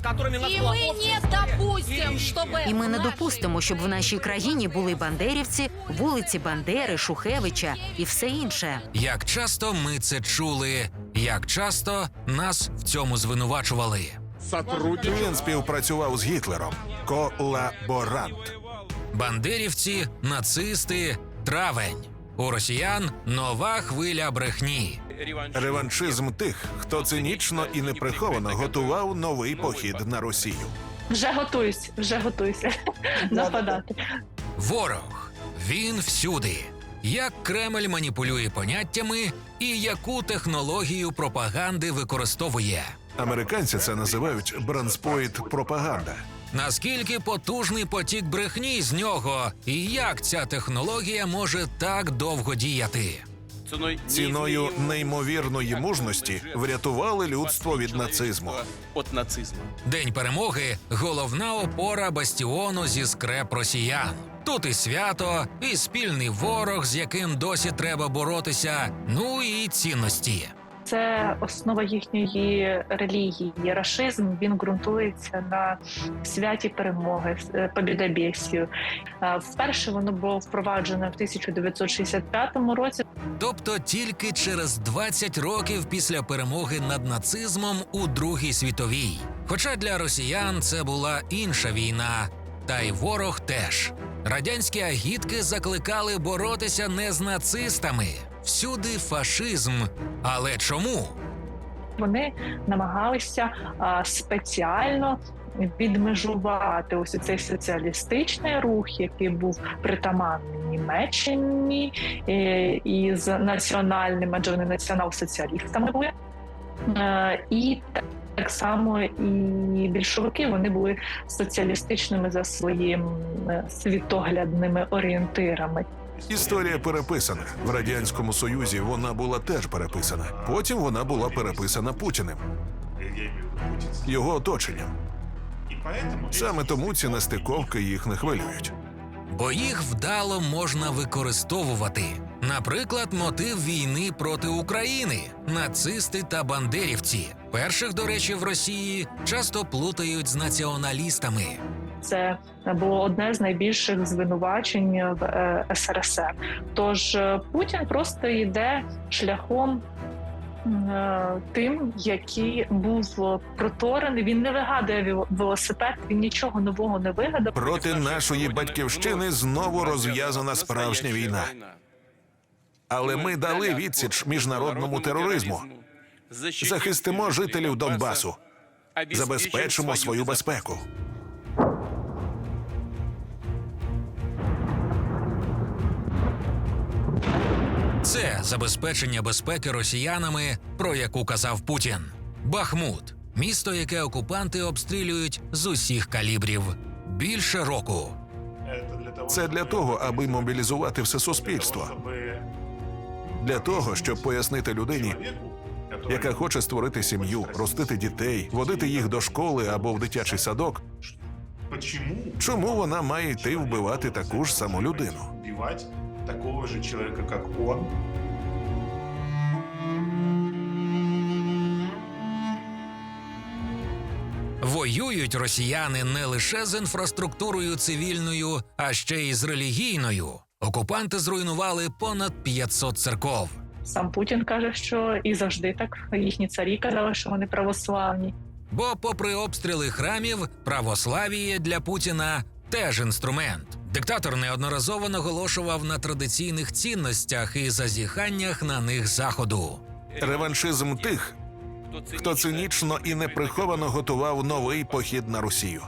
с которыми нас И было мы общее не история. допустим, И- чтобы І ми не в нашей- допустимо, щоб в нашій країні були бандерівці, вулиці Бандери, Шухевича і все інше. Як часто ми це чули, як часто нас в цьому звинувачували. Він співпрацював з Гітлером. Колаборант. Бандерівці, нацисти, травень. У росіян нова хвиля брехні. Реваншизм тих, хто цинічно і неприховано готував новий похід на Росію. Вже готуюсь, вже готуюся нападати. Ворог. Він всюди. Як Кремль маніпулює поняттями і яку технологію пропаганди використовує. Американці це називають бранспоїд пропаганда. Наскільки потужний потік брехні з нього, і як ця технологія може так довго діяти? Ціною неймовірної мужності врятували людство від нацизму. От нацизму. День перемоги головна опора бастіону зі скреп росіян. Тут і свято, і спільний ворог, з яким досі треба боротися. Ну і цінності. Це основа їхньої релігії. Рашизм він ґрунтується на святі перемоги, е, побідобєсію. Е, Вперше воно було впроваджено в 1965 році. Тобто тільки через 20 років після перемоги над нацизмом у Другій світовій. Хоча для росіян це була інша війна, та й ворог теж. Радянські агітки закликали боротися не з нацистами. Всюди фашизм. Але чому? Вони намагалися а, спеціально відмежувати ось цей соціалістичний рух, який був притаманний Німеччині е, із національним, адже вони націонал-соціалістами були. Е, І так само і більшовики вони були соціалістичними за своїм е, світоглядними орієнтирами. Історія переписана в радянському союзі. Вона була теж переписана. Потім вона була переписана Путіним, його оточенням. Саме тому ці нестиковки їх не хвилюють. Бо їх вдало можна використовувати. Наприклад, мотив війни проти України нацисти та бандерівці. Перших, до речі, в Росії часто плутають з націоналістами. Це було одне з найбільших звинувачень в е, СРСР. Тож е, Путін просто йде шляхом. е, Тим, який був проторений, він не вигадує велосипед, він нічого нового не вигадав. Проти нашої батьківщини знову розв'язана справжня війна. Але ми дали відсіч міжнародному тероризму. Захистимо жителів Донбасу, забезпечимо свою безпеку. Це забезпечення безпеки росіянами, про яку казав Путін. Бахмут місто, яке окупанти обстрілюють з усіх калібрів. Більше року. Це для того, аби мобілізувати все суспільство, для того, щоб пояснити людині, яка хоче створити сім'ю, ростити дітей, водити їх до школи або в дитячий садок, чому вона має йти вбивати таку ж саму людину. такого же человека, как он, Воюють росіяни не лише з інфраструктурою цивільною, а ще й з релігійною. Окупанти зруйнували понад 500 церков. Сам Путін каже, що і завжди так їхні царі казали, що вони православні. Бо, попри обстріли храмів, православіє для Путіна теж інструмент. Диктатор неодноразово наголошував на традиційних цінностях і зазіханнях на них заходу. Реваншизм тих, хто цинічно і неприховано готував новий похід на Росію,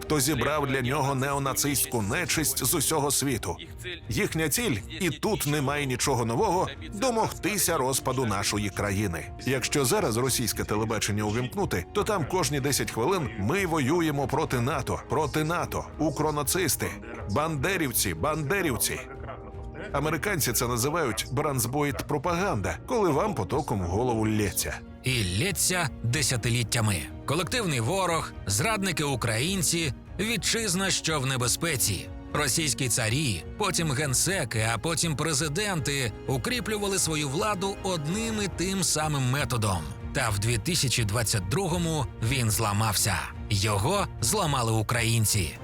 хто зібрав для нього неонацистську нечисть з усього світу. Їхня ціль, і тут немає нічого нового, домогтися розпаду нашої країни. Якщо зараз російське телебачення увімкнути, то там кожні 10 хвилин ми воюємо проти НАТО, проти НАТО, укронацисти, бандерівці, бандерівці. Американці це називають бранзбоїд пропаганда, коли вам потоком в голову лється. І лється десятиліттями. Колективний ворог, зрадники українці, вітчизна, що в небезпеці. Російські царі, потім генсеки, а потім президенти укріплювали свою владу одним і тим самим методом. Та в 2022-му він зламався. Його зламали українці.